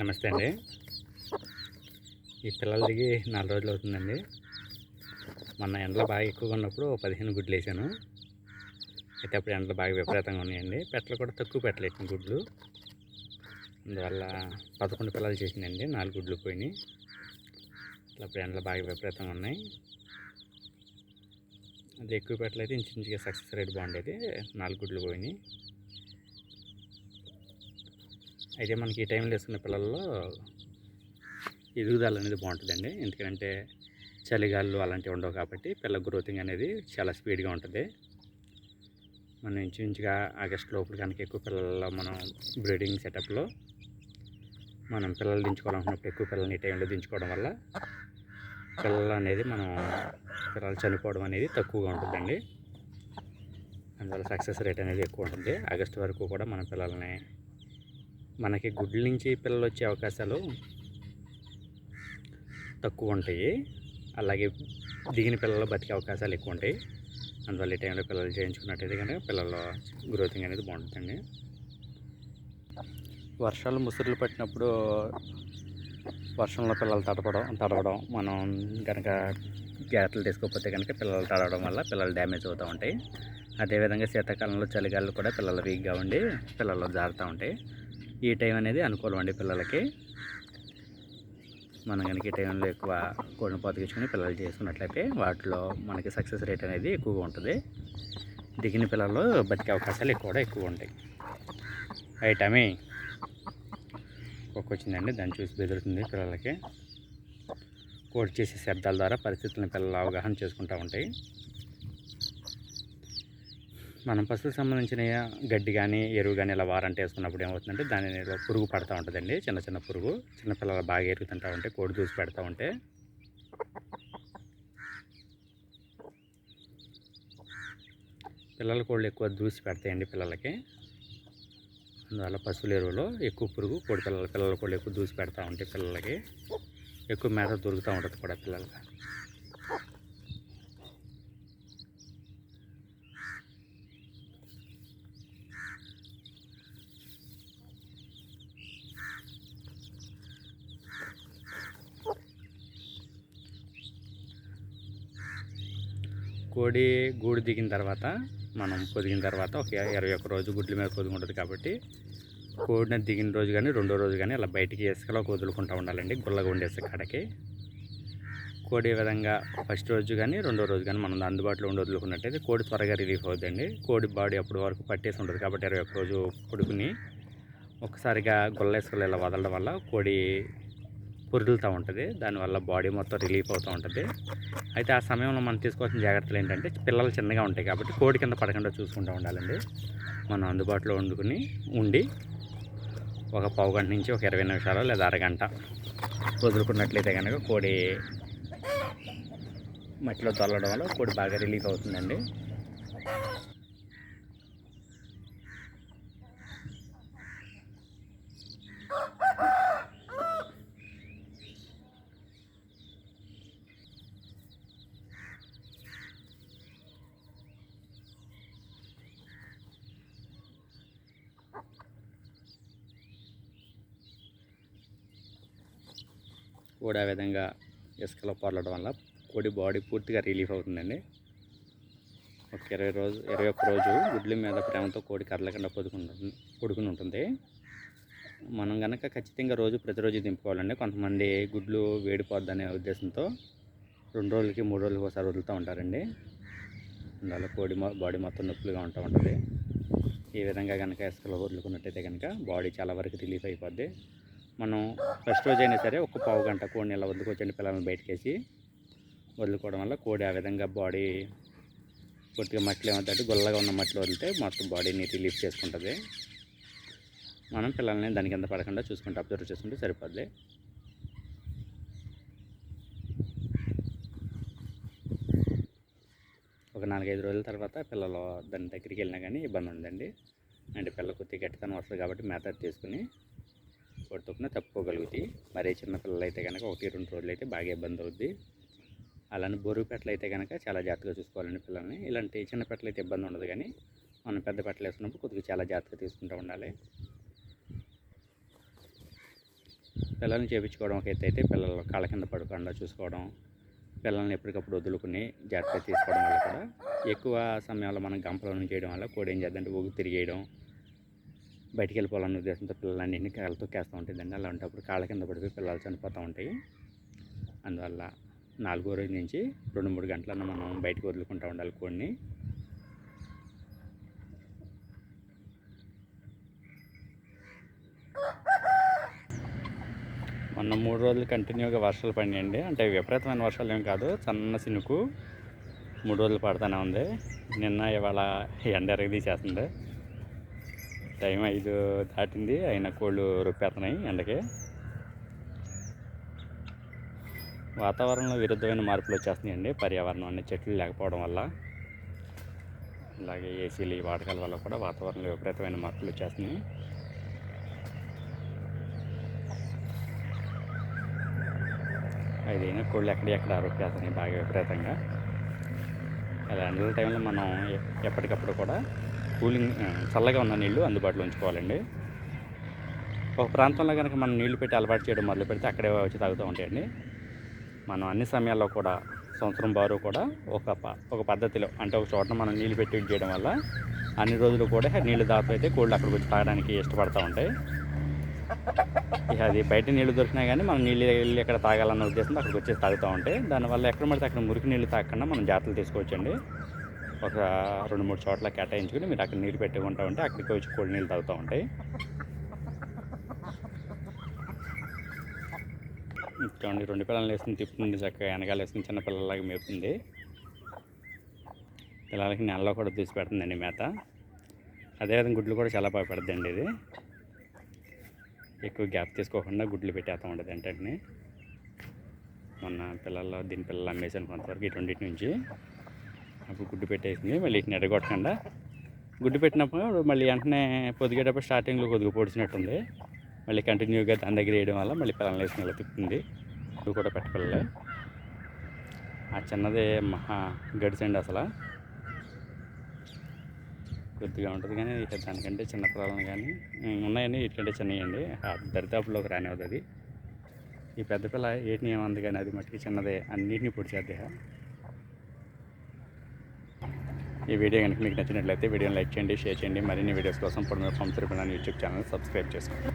నమస్తే అండి. ఈ పిల్లలు దిగి నాలుగు రోజులు అవుతుందండి. మొన్న ఎండలు బాగా ఎక్కువగా ఉన్నప్పుడు పదిహేను గుడ్లు వేసాను. అయితే అప్పుడు ఎండలు బాగా విపరీతంగా ఉన్నాయండి. పెట్టలు కూడా తక్కువ పెట్టలు గుడ్లు. అందువల్ల పదకొండు పిల్లలు చేసిందండి నాలుగు గుడ్లు పోయినాయి. ఇట్లా అప్పుడు ఎండలు బాగా విపరీతంగా ఉన్నాయి. అది ఎక్కువ పెట్టలు అయితే ఇంచుమించుగా సక్సెస్ రేట్ బాగుండేది నాలుగు గుడ్లు పోయినాయి. అయితే మనకి ఈ టైంలో వేసుకున్న పిల్లల్లో ఎదుగుదల అనేది బాగుంటుందండి. ఎందుకంటే చలిగాలు అలాంటివి ఉండవు కాబట్టి పిల్ల గ్రోతింగ్ అనేది చాలా స్పీడ్గా ఉంటుంది. మనం ఇంచుమించుగా ఆగస్ట్ లోపల కనుక ఎక్కువ పిల్లల్లో మనం బ్రీడింగ్ సెటప్లో మనం పిల్లలు దించుకోవాలనుకున్నప్పుడు ఎక్కువ పిల్లల్ని ఈ టైంలో దించుకోవడం వల్ల పిల్లలు అనేది మనం పిల్లలు చనిపోవడం అనేది తక్కువగా ఉంటుందండి. అందువల్ల సక్సెస్ రేట్ అనేది ఎక్కువ ఉంటుంది. ఆగస్ట్ వరకు కూడా మన పిల్లల్ని మనకి గుడ్ల నుంచి పిల్లలు వచ్చే అవకాశాలు తక్కువ ఉంటాయి అలాగే దిగిన పిల్లలు బతికే అవకాశాలు ఎక్కువ ఉంటాయి అందువల్ల ఈ టైంలో పిల్లలు చేయించుకున్నట్టయితే కనుక పిల్లల గ్రోతింగ్ అనేది బాగుంటుందండి. వర్షాలు ముసురులు పట్టినప్పుడు వర్షంలో పిల్లలు తడపడం తడవడం మనం కనుక జాగ్రత్తలు తీసుకోకపోతే కనుక పిల్లలు తడవడం వల్ల పిల్లలు డ్యామేజ్ అవుతూ ఉంటాయి. అదేవిధంగా శీతాకాలంలో చలిగాలు కూడా పిల్లలు వీక్గా ఉండి పిల్లలు జారుతూ ఉంటాయి. ఈ టైం అనేది అనుకూలం అండి పిల్లలకి. మనం కనుక ఈ టైంలో ఎక్కువ కోడిని పొదిగించుకొని పిల్లలు చేసుకున్నట్లయితే వాటిలో మనకి సక్సెస్ రేట్ అనేది ఎక్కువగా ఉంటుంది. దిగిన పిల్లలు బతికే అవకాశాలు ఎక్కువ ఎక్కువ ఉంటాయి. ఐటమే కుక్క వచ్చిందండి దాన్ని చూసి బెదురుతుంది పిల్లలకి. కోడి చేసే శబ్దాల ద్వారా పరిస్థితులను పిల్లలు అవగాహన చేసుకుంటూ ఉంటాయి. మనం పశువులకు సంబంధించిన గడ్డి కానీ ఎరువు కానీ ఇలా వారంటే వేసుకున్నప్పుడు ఏమవుతుందంటే దాని పురుగు పడతా ఉంటుందండి. చిన్న చిన్న పురుగు. చిన్న పిల్లలు బాగా ఎరుగుతుంటా ఉంటే కోడి దూసి పెడతా ఉంటే. పిల్లల కోళ్ళు ఎక్కువ దూసి పెడతాయండి పిల్లలకి. అందువల్ల పశువుల ఎరువులో ఎక్కువ పురుగు కోడి పిల్లల పిల్లల కోళ్ళు ఎక్కువ దూసి పెడతా ఉంటాయి పిల్లలకి ఎక్కువ మేత దొరుకుతూ ఉంటుంది కూడా పిల్లలకి. కోడి గూడు దిగిన తర్వాత మనం పొదిగిన తర్వాత ఒక ఇరవై ఒక్క రోజు గుడ్ల మీద పొదిగి ఉంటుంది కాబట్టి కోడిని దిగిన రోజు కానీ రెండో రోజు కానీ అలా బయటికి ఇసుకలో వదులుకుంటూ ఉండాలండి గుల్లగా ఉండేసి కాడకి. కోడి విధంగా ఫస్ట్ రోజు కానీ రెండో రోజు కానీ మనం అందుబాటులో ఉండి వదులుకున్నట్టయితే కోడి త్వరగా రిలీఫ్ అవుతుందండి కోడి బాడీ అప్పటి వరకు పట్టేసి ఉంటుంది కాబట్టి ఇరవై ఒక్క రోజు పడుకుని ఒకసారిగా గుల్ల ఇసుకలు ఇలా వదలడం వల్ల కోడి పొరుదులుతూ ఉంటుంది. దానివల్ల బాడీ మొత్తం రిలీఫ్ అవుతూ ఉంటుంది. అయితే ఆ సమయంలో మనం తీసుకోవాల్సిన జాగ్రత్తలు ఏంటంటే పిల్లలు చిన్నగా ఉంటాయి కాబట్టి కోడి కింద పడకుండా చూసుకుంటూ ఉండాలండి. మనం అందుబాటులో వండుకుని ఉండి ఒక పావు గంట నుంచి ఒక ఇరవై నిమిషాలు లేదా అరగంట వదులుకున్నట్లయితే కనుక కోడి మట్టిలో తొల్లడం వల్ల కోడి బాగా రిలీఫ్ అవుతుందండి. కోడి ఆ విధంగా ఇసుకలో పొరలడం వల్ల కోడి బాడీ పూర్తిగా రిలీఫ్ అవుతుందండి. ఒక ఇరవై రోజు ఇరవై ఒక్క రోజు గుడ్ల మీద ప్రేమతో కోడి కర్రలకుండా పొదుకుంటుంది పొడుకుని ఉంటుంది మనం కనుక ఖచ్చితంగా రోజు ప్రతిరోజు దింపుకోవాలండి. కొంతమంది గుడ్లు వేడిపోద్దనే ఉద్దేశంతో రెండు రోజులకి మూడు రోజులకి ఒకసారి వదులుతూ ఉంటారండి. అందువల్ల కోడి బాడీ మొత్తం నొప్పులుగా ఉంటూ ఉంటుంది. ఈ విధంగా కనుక ఇసుకలో వదులుకున్నట్టయితే కనుక బాడీ చాలా వరకు రిలీఫ్ అయిపోద్ది. మనం ఫస్ట్ రోజు అయినా సరే ఒక పావు గంట కోడిని ఇలా వదులుకొచ్చండి పిల్లల్ని బయటకేసి వదులుకోవడం వల్ల కోడి ఆ విధంగా బాడీ పూర్తిగా మట్టిలో ఏమవుతుంది గొల్లగా ఉన్న మట్టిలో వదిలితే మొత్తం బాడీని రిలీఫ్ చేసుకుంటుంది. మనం పిల్లల్ని దాని కింద పడకుండా చూసుకుంటే అబ్జర్వ్ చేసుకుంటే సరిపోద్ది. ఒక నాలుగైదు రోజుల తర్వాత పిల్లలు దాని దగ్గరికి వెళ్ళినా కానీ ఇబ్బంది ఉందండి అంటే పిల్ల కొద్దిగా గట్టితనం వస్తుంది కాబట్టి మేత తీసుకుని పొడి తప్పున తప్పుకోగలుగుతాయి మరీ చిన్న పిల్లలు అయితే కనుక ఒకటి రెండు రోజులు అయితే బాగా ఇబ్బంది అవుద్ది. అలానే బొరుగు పెట్టలు అయితే కనుక చాలా జాగ్రత్తగా చూసుకోవాలండి పిల్లల్ని. ఇలాంటి చిన్న పెట్టలు అయితే ఇబ్బంది ఉండదు కానీ మనం పెద్ద పెట్టలు వేసుకున్నప్పుడు కొద్దిగా చాలా జాగ్రత్తగా తీసుకుంటూ ఉండాలి. పిల్లల్ని చేపించుకోవడం ఒక ఎత్తు అయితే పిల్లలు కాళ్ళ కింద పడకుండా చూసుకోవడం పిల్లల్ని ఎప్పటికప్పుడు వదులుకుని జాగ్రత్త తీసుకోవడం వల్ల కూడా ఎక్కువ సమయంలో మనం గంపలను చేయడం వల్ల కోడి ఏం చేద్దంటే ఊగి తిరిగేయడం బయటికి వెళ్ళిపోవాలన్న ఉద్దేశంతో పిల్లలన్నింటినీ కాళ్ళతో తొక్కేస్తూ ఉంటుందండి అలాంటప్పుడు కాళ్ళ కింద పడిపోయి పిల్లలు చనిపోతూ ఉంటాయి. అందువల్ల నాలుగో రోజు నుంచి రెండు మూడు గంటలన్న మనం బయటకు వదులుకుంటూ ఉండాలి కోడిని. మొన్న మూడు రోజులు కంటిన్యూగా వర్షాలు పడినాయండి. అంటే విపరీతమైన వర్షాలు ఏం కాదు. సన్న సినుకు మూడు రోజులు పడుతూనే ఉంది. నిన్న ఇవాళ ఎండ ఎరగదీసేస్తుంది. టైం ఐదు దాటింది. అయినా కోళ్ళు రొప్పేస్తున్నాయి ఎండకి వాతావరణంలో విరుద్ధమైన మార్పులు వచ్చేస్తున్నాయండి. పర్యావరణం అనే చెట్లు లేకపోవడం వల్ల. అలాగే ఏసీలు ఈ వాడకాల వల్ల కూడా వాతావరణంలో విపరీతమైన మార్పులు వచ్చేస్తున్నాయి. ఐదైనా కోళ్ళు ఎక్కడెక్కడ రొప్పేస్తున్నాయి బాగా విపరీతంగా. అలా ఎండల టైంలో మనం ఎప్పటికప్పుడు కూడా కూలింగ్ చల్లగా ఉన్న నీళ్ళు అందుబాటులో ఉంచుకోవాలండి. ఒక ప్రాంతంలో కనుక మనం నీళ్ళు పెట్టి అలవాటు చేయడం మొదలు పెడితే అక్కడే వచ్చి తాగుతూ ఉంటాయండి. మనం అన్ని సమయాల్లో కూడా సంవత్సరం బారు కూడా ఒక ప ఒక పద్ధతిలో అంటే ఒక చోట మనం నీళ్ళు పెట్టి చేయడం వల్ల అన్ని రోజులు కూడా నీళ్ళు తాగుతూ అయితే కోళ్ళు అక్కడికి వచ్చి తాగడానికి ఇష్టపడతా ఉంటాయి. ఇక అది బయట నీళ్ళు దొరికినా కానీ మనం నీళ్ళు వెళ్ళి ఎక్కడ తాగాలన్న ఉద్దేశంతో అక్కడికి వచ్చేసి తాగుతూ ఉంటాయి. దానివల్ల ఎక్కడ పడితే అక్కడ మురికి నీళ్ళు తాగకుండా మనం జాగ్రత్తలు తీసుకోవచ్చండి. ఒక రెండు మూడు చోట్ల కేటాయించుకుని మీరు అక్కడ నీళ్ళు పెట్టుకుంటా ఉంటే అక్కడికి వచ్చి కోడి నీళ్ళు తాగుతూ ఉంటాయి. చూడండి రెండు పిల్లలు వేసుకుని తిప్పుతుంది చక్కగా వెనకాల వేసుకుని చిన్న పిల్లలాగా మేపుతుంది. పిల్లలకి నెలలో కూడా తీసి పెడుతుందండి మేత. అదేవిధంగా గుడ్లు కూడా చాలా బాగా పెడుతుందండి ఇది. ఎక్కువ గ్యాప్ తీసుకోకుండా గుడ్లు పెట్టేస్తూ ఉంటుంది వెంటనే మొన్న పిల్లల్లో దీని పిల్లలు అమ్మేసాను కొంతవరకు ఇటువంటి నుంచి. అప్పుడు గుడ్డు పెట్టేసింది. మళ్ళీ వీటిని ఎడగొట్టకుండా గుడ్డు పెట్టినప్పుడు మళ్ళీ వెంటనే పొదిగేటప్పుడు స్టార్టింగ్లో కొద్దిగా పొడిచినట్టుంది. మళ్ళీ కంటిన్యూగా దాని దగ్గర వేయడం వల్ల మళ్ళీ పిల్లలు వేసిన ఇలా తిప్పుతుంది. అవి కూడా పెట్టపిల్లలే ఆ చిన్నదే మహా గడిచండి అసలు. కొద్దిగా ఉంటుంది కానీ ఇక దానికంటే చిన్న పిల్లలను కానీ ఉన్నాయని వీటికంటే చిన్నయండి. ఆ దరిదాపులోకి రానివ్వదు అది. ఈ పెద్ద పిల్ల ఏటిని ఏమంది కానీ అది మట్టుకి చిన్నదే. అన్నిటిని పొడిచేద్దే ఈ వీడియో కనుక మీకు నచ్చినట్లయితే వీడియోని లైక్ చేయండి షేర్ చేయండి. మరిన్ని వీడియోస్ కోసం పొడిమే మీరు తిరుపతి యూట్యూబ్ ఛానల్ సబ్స్క్రైబ్ చేసుకోండి.